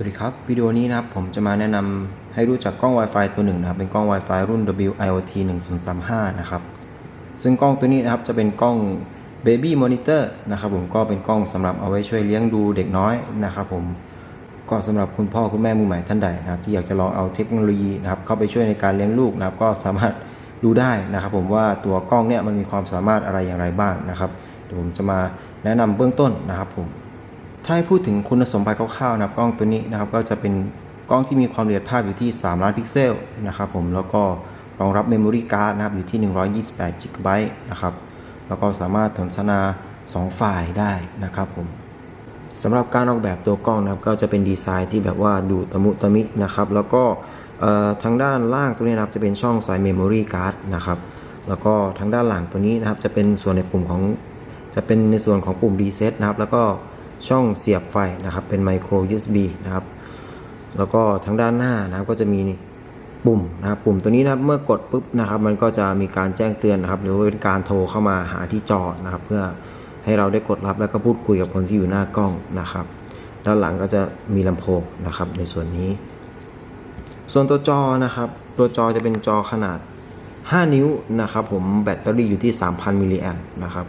วัสดีครับ วิดีโอนี้นะครับผมจะมาแนะนำให้รู้จักกล้อง Wi-Fi ตัวหนึ่งนะครับ เป็นกล้อง Wi-Fi รุ่น WIoT 1035นะครับ ซึ่งกล้องตัวนี้นะครับจะเป็นกล้อง Baby Monitor นะครับผมก็เป็นกล้องสำหรับเอาไว้ช่วยเลี้ยงดูเด็กน้อยนะครับผมก็สำหรับคุณพ่อคุณแม่มือใหม่ท่านใดนะครับ ที่อยากจะลองเอาเทคโนโลยีนะครับเข้าไปช่วยในการเลี้ยงลูกนะครับ ก็สามารถดูได้นะครับ ผมว่าตัวกล้องเนี่ยมันมีความสามารถอะไรอย่างไรบ้างนะครับเดี๋ยวผมจะมาแนะนำเบื้องต้นนะครับผม ถ้าให้พูดถึงคุณสมบัติคร่าวๆนะครับกล้องตัวนี้นะครับก็จะเป็นกล้องที่มีความละเอียดภาพอยู่ที่ 3 ล้านพิกเซลนะครับผมแล้วก็รองรับเมมโมรี่การ์ดนะครับอยู่ที่ 128 g b นะครับแล้วก็สามารถสนทนา 2 ไฟล์ได้นะครับผมสำหรับการออกแบบตัวกล้องนะครับก็จะเป็นดีไซน์ที่แบบว่าดูตะมุตะมินะครับแล้วก็เอ่อทางด้านล่างตัวนี้นะครับจะเป็นช่องใส่เมมโมรี่การ์ดนะครับแล้วก็ทางด้านหลังตัวนี้นะครับจะเป็นส่วนในปุ่มของจะเป็นในส่วนของปุ่ม reset นะครับแล้วก็ ช่องเสียบไฟนะครับ เป็น micro USB นะครับ แล้วก็ทางด้านหน้านะครับก็จะมีปุ่มนะครับปุ่มตัวนี้นะครับเมื่อกดปุ๊บนะครับ มันก็จะมีการแจ้งเตือนนะครับ หรือว่าเป็นการโทรเข้ามาหาที่จอนะครับ เพื่อให้เราได้กดรับแล้วก็พูดคุยกับคนที่อยู่หน้ากล้องนะครับ ด้านหลังก็จะมีลำโพงนะครับ ในส่วนนี้ ส่วนตัวจอนะครับ ตัวจอจะเป็นจอขนาด 5 นิ้วนะครับ ผมแบตเตอรี่อยู่ที่ 3,000มิลลิแอมป์นะครับ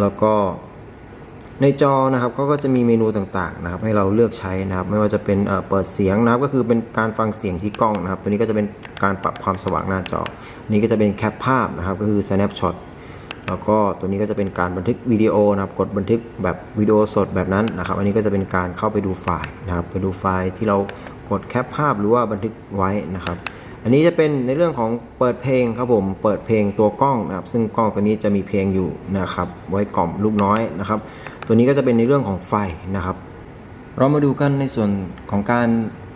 แล้วก็ ในจอนะครับเขาก็จะมีเมนูต่างๆนะครับ ให้เราเลือกใช้นะครับ ไม่ว่าจะเป็นเปิดเสียงนะครับ ก็คือเป็นการฟังเสียงที่กล้องนะครับ ตัวนี้ก็จะเป็นการปรับความสว่างหน้าจอนนี้ก็จะเป็นแคปภาพนะครับ ก็คือ snapshot แล้วก็ตัวนี้ก็จะเป็นการบันทึกวิดีโอนะครับ กดบันทึกแบบวิดีโอสดแบบนั้นนะครับ อันนี้ก็จะเป็นการเข้าไปดูไฟล์นะครับ ไปดูไฟล์ที่เรากดแคปภาพหรือว่าบันทึกไว้นะครับ อันนี้จะเป็นในเรื่องของเปิดเพลงครับผม เปิดเพลงตัวกล้องนะครับ ซึ่งกล้องตัวนี้จะมีเพลงอยู่นะครับ ไว้กล่อมลูกน้อยนะครับ ตัวนี้ก็จะเป็นในเรื่องของไฟนะครับ เรามาดูกันในส่วนของการ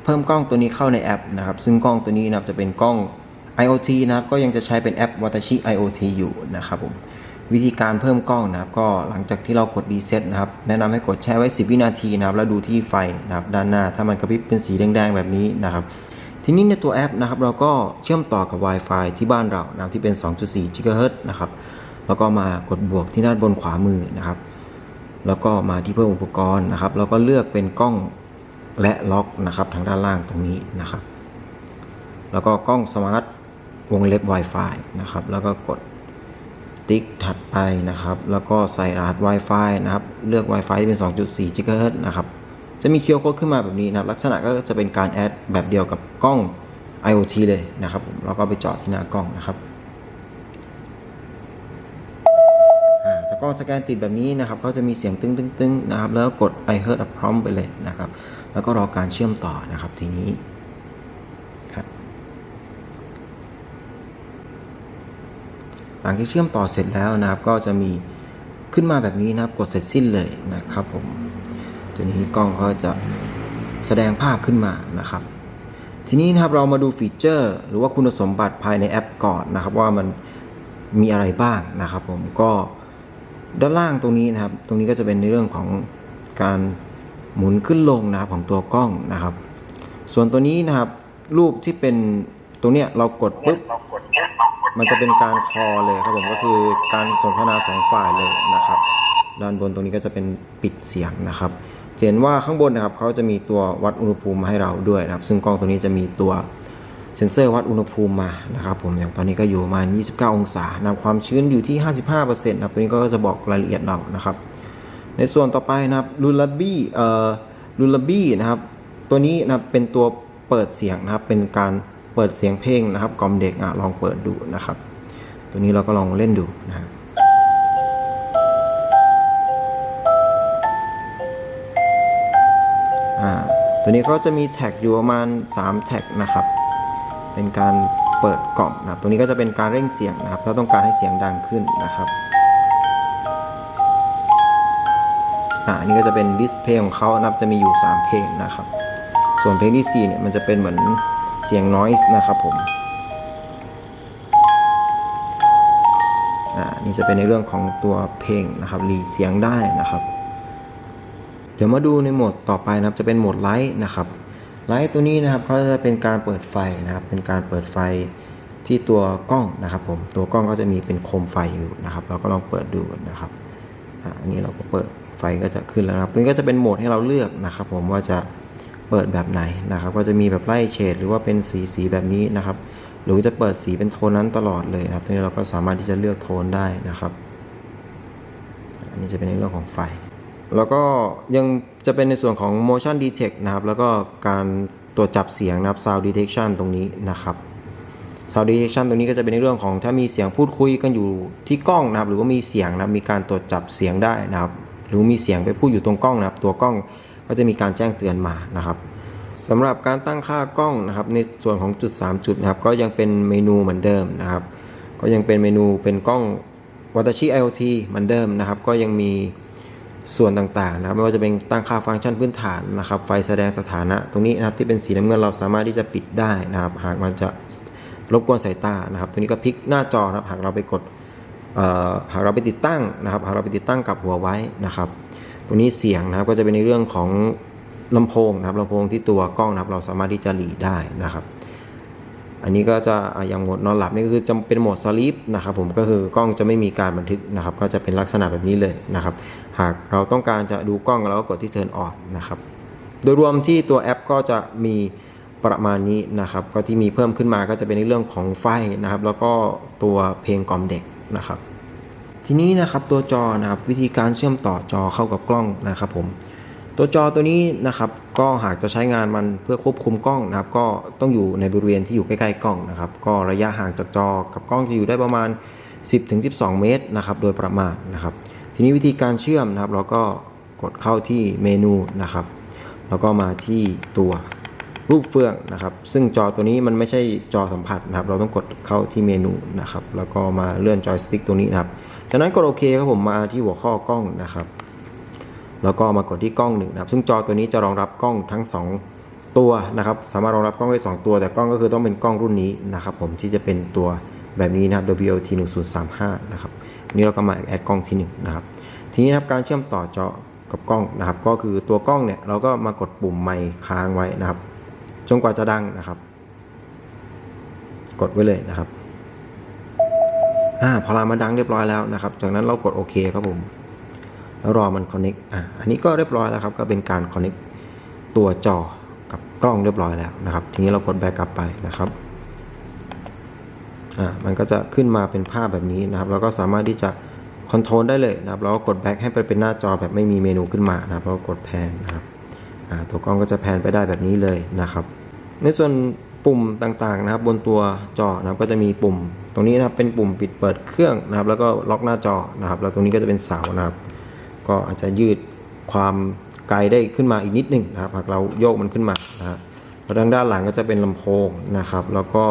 เพิ่มกล้องตัวนี้เข้าในแอปนะครับ ซึ่งกล้องตัวนี้นะครับจะเป็นกล้อง IoT นะครับ ก็ยังจะใช้เป็นแอป Watashi IoT อยู่นะครับผมวิธีการเพิ่มกล้องนะครับ ก็หลังจากที่เรากด reset นะครับ แนะนำให้กดแช่ไว้ 10 วินาทีนะครับ แล้วดูที่ไฟนะครับ ด้านหน้าถ้ามันกระพริบเป็นสีแดงๆแบบนี้นะครับ ทีนี้ในตัวแอปนะครับ เราก็เชื่อมต่อกับ Wi-Fi ที่บ้านเรานะครับที่เป็น 2.4 GHz นะครับ แล้วก็มากดบวกที่ด้านบนขวามือนะครับ แล้วก็มาที่เพิ่มอุปกรณ์นะครับ แล้วก็เลือกเป็นกล้องและล็อกนะครับ ทางด้านล่างตรงนี้นะครับ แล้วก็กล้องสมาร์ทวงเล็บ Wi-Fi นะครับ แล้วก็กดติ๊กถัดไปนะครับ แล้วก็ใส่รหัส Wi-Fi นะครับ เลือก Wi-Fi ที่เป็น 2.4 GHz นะครับ จะมีเคียวโค้ดขึ้นมาแบบนี้นะครับ ลักษณะก็จะเป็นการแอดแบบเดียวกับกล้อง IoT เลยนะครับผมแล้วก็ไปเจาะที่หน้ากล้องนะครับ กล้องสแกนติดแบบนี้นะครับก็จะมีเสียงตึ้งตึ้งตึ้งนะครับ แล้วก็กด I heard a prompt ไปเลยนะครับ แล้วก็รอการเชื่อมต่อนะครับทีนี้ครับหลังที่เชื่อมต่อเสร็จแล้วนะครับ ก็จะมีขึ้นมาแบบนี้นะครับ กดเสร็จสิ้นเลยนะครับผมตัวนี้กล้องก็จะแสดงภาพขึ้นมานะครับ ทีนี้นะครับเรามาดูฟีเจอร์ หรือว่าคุณสมบัติภายในแอปก่อนนะครับ ว่ามันมีอะไรบ้างนะครับผมก็ ด้านล่างตรงนี้นะครับ ตรงนี้ก็จะเป็นในเรื่องของการหมุนขึ้นลงนะครับของตัวกล้องนะครับ ส่วนตัวนี้นะครับ รูปที่เป็นตรงเนี้ยเรากดปุ๊บมันจะเป็นการคอเลยครับผมก็คือการสนทนาสองฝ่ายเลยนะครับ ด้านบนตรงนี้ก็จะเป็นปิดเสียงนะครับเห็นว่าข้างบนนะครับเขาจะมีตัววัดอุณหภูมิมาให้เราด้วยนะครับ ซึ่งกล้องตัวนี้จะมีตัว เซ็นเซอร์วัดอุณหภูมิมานะครับผมอย่างตอนนี้ก็อยู่ประมาณ 29 องศานะครับความชื้นอยู่ที่ 55%นะครับตัวนี้ก็จะบอกรายละเอียดเรานะครับ ในส่วนต่อไปนะครับลูลาบี้เอ่อลูลาบี้นะครับตัวนี้นะเป็นตัวเปิดเสียงนะครับเป็นการเปิดเสียงเพลงนะครับกล่อมเด็กอะลองเปิดดูนะครับ ตัวนี้เราก็ลองเล่นดูนะครับอ่าตัวนี้ก็จะมีแท็กอยู่ประมาณ 3 แท็กนะครับ เป็นการเปิดกล่องนะครับตัวนี้ก็จะเป็นการเร่งเสียงนะครับ ถ้าต้องการให้เสียงดังขึ้นนะครับอ่าอันนี้ก็จะเป็นลิสเพลงของเขานะครับ จะมีอยู่ 3 เพลงนะครับ ส่วนเพลงที่4เนี่ยมันจะเป็นเหมือนเสียง noise นะครับผมอ่านี่จะเป็นในเรื่องของตัวเพลงนะครับรีเสียงได้นะครับ เดี๋ยวมาดูในโหมดต่อไปนะครับ จะเป็นโหมดไลท์นะครับ ไลท์ตัวนี้นะครับเขาจะเป็นการเปิดไฟนะครับ เป็นการเปิดไฟที่ตัวกล้องนะครับ ผมตัวกล้องก็จะมีเป็นโคมไฟอยู่นะครับ เราก็ลองเปิดดูนะครับอันนี้เราก็เปิดไฟก็จะขึ้นแล้วนะครับตัวนี้ก็จะเป็นโหมดให้เราเลือกนะครับ ผมว่าจะเปิดแบบไหนนะครับ ก็จะมีแบบไล่เฉดหรือว่าเป็นสีสีแบบนี้นะครับ หรือจะเปิดสีเป็นโทนนั้นตลอดเลยนะครับทีนี้เราก็สามารถที่จะเลือกโทนได้นะครับ อันนี้จะเป็นในเรื่องของไฟ แล้วก็ยังจะเป็นในส่วนของ motion detect นะครับ แล้วก็การตรวจจับเสียงนะครับ sound detection ตรงนี้นะครับ sound detection ตรงนี้ก็จะเป็นในเรื่องของถ้ามีเสียงพูดคุยกันอยู่ที่กล้องนะครับ หรือว่ามีเสียงนะมีการตรวจจับเสียงได้นะครับ หรือมีเสียงไปพูดอยู่ตรงกล้องนะครับ ตัวกล้องก็จะมีการแจ้งเตือนมานะครับสำหรับการตั้งค่ากล้องนะครับ ในส่วนของจุด 3 จุดนะครับ ก็ยังเป็นเมนูเหมือนเดิมนะครับ ก็ยังเป็นเมนูเป็นกล้องวัตชิ IoT เหมือนเดิมนะครับ ก็ยังมี ส่วนต่างๆนะครับไม่ว่าจะเป็นตั้งค่าฟังก์ชันพื้นฐานนะครับ ไฟแสดงสถานะ ตรงนี้นะครับที่เป็นสีน้ำเงินเราสามารถที่จะปิดได้นะครับ หากมันจะรบกวนสายตานะครับตัวนี้ก็พลิกหน้าจอนะครับ หากเราไปกดเอ่อหากเราไปติดตั้งนะครับ หากเราไปติดตั้งกับหัวไว้นะครับ ตรงนี้เสียงนะครับก็จะเป็นในเรื่องของลำโพงนะครับลำโพงที่ตัวกล้องนะครับ เราสามารถที่จะหลีได้นะครับ อันนี้ก็จะอย่างโหมดนอนหลับนี่ก็คือจะเป็นโหมดสลีปนะครับ ผมก็คือกล้องจะไม่มีการบันทึกนะครับ ก็จะเป็นลักษณะแบบนี้เลยนะครับ หากเราต้องการจะดูกล้องเราก็กดที่ turn on นะครับ โดยรวมที่ตัวแอปก็จะมีประมาณนี้นะครับ ก็ที่มีเพิ่มขึ้นมาก็จะเป็นในเรื่องของไฟนะครับ แล้วก็ตัวเพลงกล่อมเด็กนะครับ ทีนี้นะครับตัวจอนะครับวิธีการเชื่อมต่อจอเข้ากับกล้องนะครับผมตัวจอตัวนี้นะครับก็หากจะใช้งานมันเพื่อควบคุมกล้องนะครับ ก็ต้องอยู่ในบริเวณที่อยู่ใกล้ๆกล้องนะครับ ก็ระยะห่างจากจอกับกล้องจะอยู่ได้ประมาณ 10-12 เมตรนะครับ โดยประมาณนะครับ ทีนี้วิธีการเชื่อมนะครับ เราก็กดเข้าที่เมนูนะครับ แล้วก็มาที่ตัวรูปเฟืองนะครับ ซึ่งจอตัวนี้มันไม่ใช่จอสัมผัสนะครับ เราต้องกดเข้าที่เมนูนะครับ แล้วก็มาเลื่อนจอยสติ๊กตัวนี้นะครับ จากนั้นกดโอเคครับผมมาที่หัวข้อกล้องนะครับ แล้วก็มากดที่กล้องหนึ่งนะครับ ซึ่งจอตัวนี้จะรองรับกล้องทั้ง 2 ตัวนะครับ สามารถรองรับกล้องได้ 2 ตัว แต่กล้องก็คือต้องเป็นกล้องรุ่นนี้นะครับ ผมที่จะเป็นตัว แบบนี้นะครับ WLT 1035นะครับนี้เราก็มาแอดกล้องที่หนึ่งนะครับ ทีนี้นะครับการเชื่อมต่อจอกับกล้องนะครับ ก็คือตัวกล้องเนี่ยเราก็มากดปุ่มไมค์ค้างไว้นะครับจนกว่าจะดังนะครับ กดไว้เลยนะครับอ่าพอเรามาดังเรียบร้อยแล้วนะครับ จากนั้นเรากดโอเคครับผมแล้วรอมัน connect อ่าอันนี้ก็เรียบร้อยแล้วครับ ก็เป็นการ connect ตัวจอกับกล้องเรียบร้อยแล้วนะครับ ทีนี้เรากดแบ็กกลับไปนะครับ อ่ามันก็จะขึ้นมาเป็นภาพแบบนี้นะครับเราก็สามารถที่จะคอนโทรลได้เลยนะครับเราก็กดแบ็กให้ไปเป็นหน้าจอแบบไม่มีเมนูขึ้นมานะครับเราก็กดแพนนะครับอ่าตัวกล้องก็จะแพนไปได้แบบนี้เลยนะครับ ในส่วนปุ่มต่างๆนะครับ บนตัวจอนะครับก็จะมีปุ่ม ตรงนี้นะครับเป็นปุ่มปิดเปิดเครื่องนะครับ แล้วก็ล็อกหน้าจอนะครับ แล้วตรงนี้ก็จะเป็นเสานะครับ ก็อาจจะยืดความไกลได้ขึ้นมาอีกนิดหนึ่งนะครับหากเราโยกมันขึ้นมานะฮะแล้วทางด้านหลังก็จะเป็นลำโพงนะครับ แล้วก็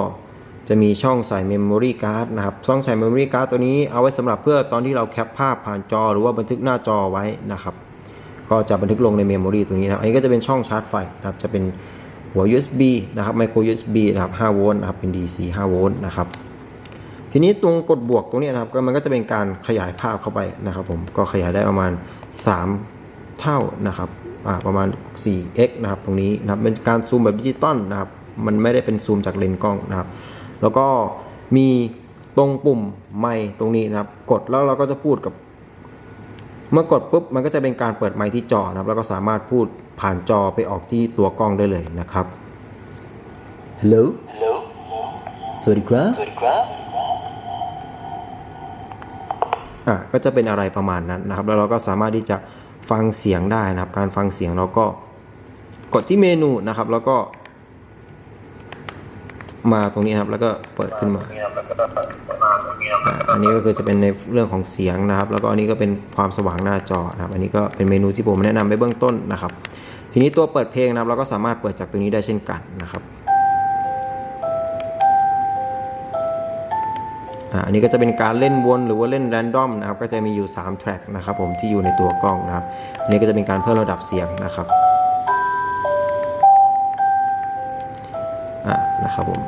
จะมีช่องใส่เมมโมรี่การ์ดนะครับ ช่องใส่เมมโมรี่การ์ดตัวนี้เอาไว้สำหรับเพื่อตอนที่เราแคปภาพผ่านจอ หรือว่าบันทึกหน้าจอไว้นะครับ ก็จะบันทึกลงในเมมโมรีตรงนี้นะครับอันนี้ก็จะเป็นช่องชาร์จไฟนะครับ จะเป็นหัว USB นะครับไมโคร USB นะครับ 5 โวลต์นะครับ เป็น DC 5 โวลต์นะครับ ทีนี้ตรงกดบวกตรงนี้นะครับ ก็มันก็จะเป็นการขยายภาพเข้าไปนะครับ ผม ก็ขยายได้ประมาณ 3 เท่านะครับประมาณ 4x นะครับ ตรงนี้นะครับ เป็นการซูมแบบดิจิตอลนะครับ มันไม่ได้เป็นซูมจากเลนส์กล้องนะครับ แล้วก็มีตรงปุ่มไมค์ตรงนี้นะครับ กดแล้วเราก็จะพูดกับ เมื่อกดปุ๊บมันก็จะเป็นการเปิดไมค์ที่จอนะครับ แล้วก็สามารถพูดผ่านจอไปออกที่ตัวกล้องได้เลยนะครับ Hello ฮัลโหลสวัสดีครับสวัสดีครับอะก็จะเป็นอะไรประมาณนั้นนะครับ แล้วเราก็สามารถที่จะฟังเสียงได้นะครับ การฟังเสียงเราก็กดที่เมนูนะครับ แล้วก็ มาตรงนี้ครับ แล้วก็เปิดขึ้นมาอันนี้ก็คือจะเป็นในเรื่องของเสียงนะครับ แล้วก็อันนี้ก็เป็นความสว่างหน้าจอนะครับ อันนี้ก็เป็นเมนูที่ผมแนะนำไปเบื้องต้นนะครับ ทีนี้ตัวเปิดเพลงนะครับเราก็สามารถเปิดจากตรงนี้ได้เช่นกันนะครับอันนี้ก็จะเป็นการเล่นวนหรือว่าเล่นแรนดอมนะครับ ก็จะมีอยู่3แทร็กนะครับผมที่อยู่ในตัวกล้องนะครับ อันนี้ก็จะเป็นการเพิ่มระดับเสียงนะครับ นะครับผม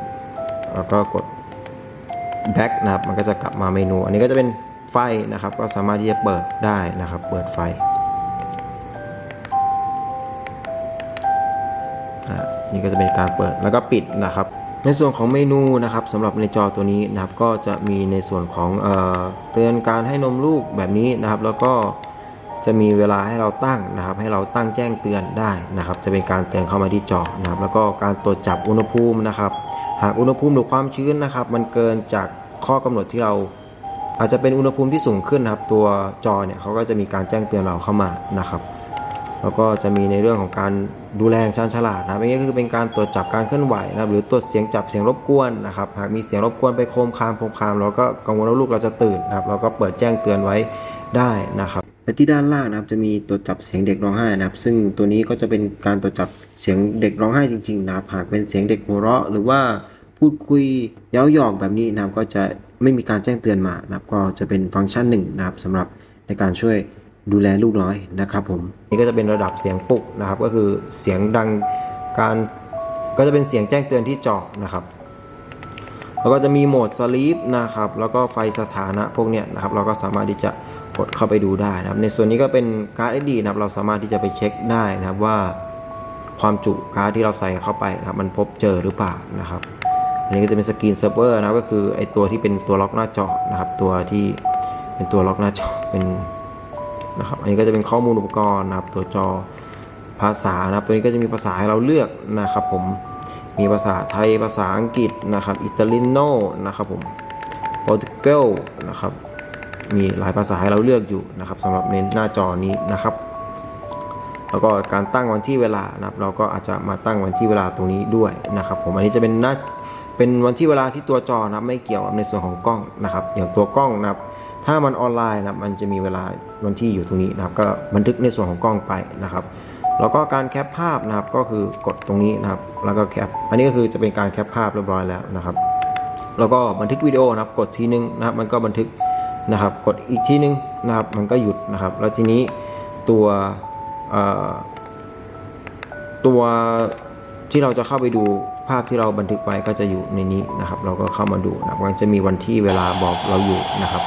แล้วก็กดแบ็กนะครับมันก็จะกลับมาเมนู อันนี้ก็จะเป็นไฟนะครับ ก็สามารถที่จะเปิดได้นะครับ เปิดไฟอ่านี่ก็จะเป็นการเปิดแล้วก็ปิดนะครับ ในส่วนของเมนูนะครับสำหรับในจอตัวนี้นะครับ ก็จะมีในส่วนของเอ่อเตือนการให้นมลูกแบบนี้นะครับ แล้วก็ จะมีเวลาให้เราตั้งนะครับ ให้เราตั้งแจ้งเตือนได้นะครับ จะเป็นการเตือนเข้ามาที่จอนะครับ แล้วก็การตรวจจับอุณหภูมินะครับ หากอุณหภูมิหรือความชื้นนะครับ มันเกินจากข้อกำหนดที่เรา อาจจะเป็นอุณหภูมิที่สูงขึ้นนะครับ ตัวจอเนี่ยเขาก็จะมีการแจ้งเตือนเราเข้ามานะครับแล้วก็จะมีในเรื่องของการดูแลชาญฉลาดนะครับอันนี้คือเป็นการตรวจจับการเคลื่อนไหวนะครับ หรือตรวจเสียงจับเสียงรบกวนนะครับ หากมีเสียงรบกวนไปโคมคามโคมคามเราก็กังวลว่าลูกเราจะตื่นนะครับ เราก็เปิดแจ้งเตือนไว้ได้นะครับ ที่ด้านล่างนะครับจะมีตรวจับเสียงเด็กร้องไห้นะครับ ซึ่งตัวนี้ก็จะเป็นการตรวจจับเสียงเด็กร้องไห้จริงๆนะครับหากเป็นเสียงเด็กหัวเราะ หรือว่าพูดคุยเย้าหยอกแบบนี้นะครับก็จะไม่มีการแจ้งเตือนมานะครับ ก็จะเป็นฟังก์ชันหนึ่งนะครับสำหรับในการช่วยดูแลลูกน้อยนะครับผมนี่ก็จะเป็นระดับเสียงปลุกนะครับ ก็คือเสียงดังการก็จะเป็นเสียงแจ้งเตือนที่จอนะครับแล้วก็จะมีโหมดสลีปนะครับ แล้วก็ไฟสถานะพวกเนี้ยนะครับ เราก็สามารถที่จะ กดเข้าไปดูได้นะครับ ในส่วนนี้ก็เป็นการ์ด SD นะครับ เราสามารถที่จะไปเช็คได้นะครับว่าความจุการ์ดที่เราใส่เข้าไปนะครับ มันพบเจอหรือเปล่านะครับ อันนี้ก็จะเป็นสกรีนเซิร์ฟเวอร์นะครับ ก็คือไอตัวที่เป็นตัวล็อกหน้าจอนะครับ ตัวที่เป็นตัวล็อกหน้าจอเป็นนะครับ อันนี้ก็จะเป็นข้อมูลอุปกรณ์นะครับ ตัวจอภาษานะครับ ตัวนี้ก็จะมีภาษาให้เราเลือกนะครับ ผม มีภาษาไทย ภาษาอังกฤษนะครับ อิตาลิโนนะครับผมโปรตุเกสนะครับ มีหลายภาษาให้เราเลือกอยู่นะครับสำหรับในหน้าจอนี้นะครับ แล้วก็การตั้งวันที่เวลานะครับ เราก็อาจจะมาตั้งวันที่เวลาตรงนี้ด้วยนะครับ ผมอันนี้จะเป็นหน้าเป็นวันที่เวลาที่ตัวจอนะครับไม่เกี่ยวกับในส่วนของกล้องนะครับ อย่างตัวกล้องนะครับ ถ้ามันออนไลน์นะครับมันจะมีเวลาวันที่อยู่ตรงนี้นะครับ ก็บันทึกในส่วนของกล้องไปนะครับ แล้วก็การแคปภาพนะครับก็คือกดตรงนี้นะครับ แล้วก็แคปอันนี้ก็คือจะเป็นการแคปภาพเรียบร้อยแล้วนะครับ แล้วก็บันทึกวิดีโอนะครับ กดทีนึงนะครับ มันก็บันทึก นะครับ กดอีกทีนึงนะครับ มันก็หยุดนะครับ แล้วทีนี้ตัวตัวที่เราจะเข้าไปดูภาพที่เราบันทึกไว้ก็จะอยู่ในนี้นะครับ เราก็เข้ามาดูนะครับมันจะมีวันที่เวลาบอกเราอยู่นะครับ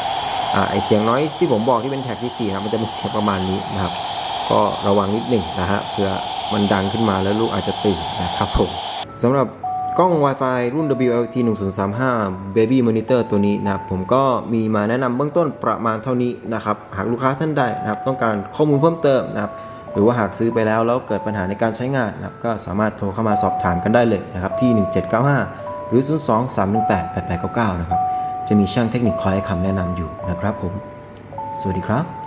อไอเสียงน้อยที่ผมบอกที่เป็นแท็กที่4ครับมันจะเป็นเสียงประมาณนี้นะครับ ก็ระวังนิดหนึ่งนะฮะเผื่อมันดังขึ้นมาแล้วลูกอาจจะตื่นนะครับผมสำหรับ กล้อง Wi-Fi รุ่น WLT 1035 Baby Monitor ตัวนี้นะครับผมก็มีมาแนะนำเบื้องต้นประมาณเท่านี้นะครับหากลูกค้าท่านใดนะครับต้องการข้อมูลเพิ่มเติมนะครับหรือว่าหากซื้อไปแล้วแล้วเกิดปัญหาในการใช้งานนะครับก็สามารถโทรเข้ามาสอบถามกันได้เลยนะครับที่ 1795 หรือ 02 318 8899 นะครับจะมีช่างเทคนิคคอยให้คำแนะนำอยู่นะครับผม สวัสดีครับ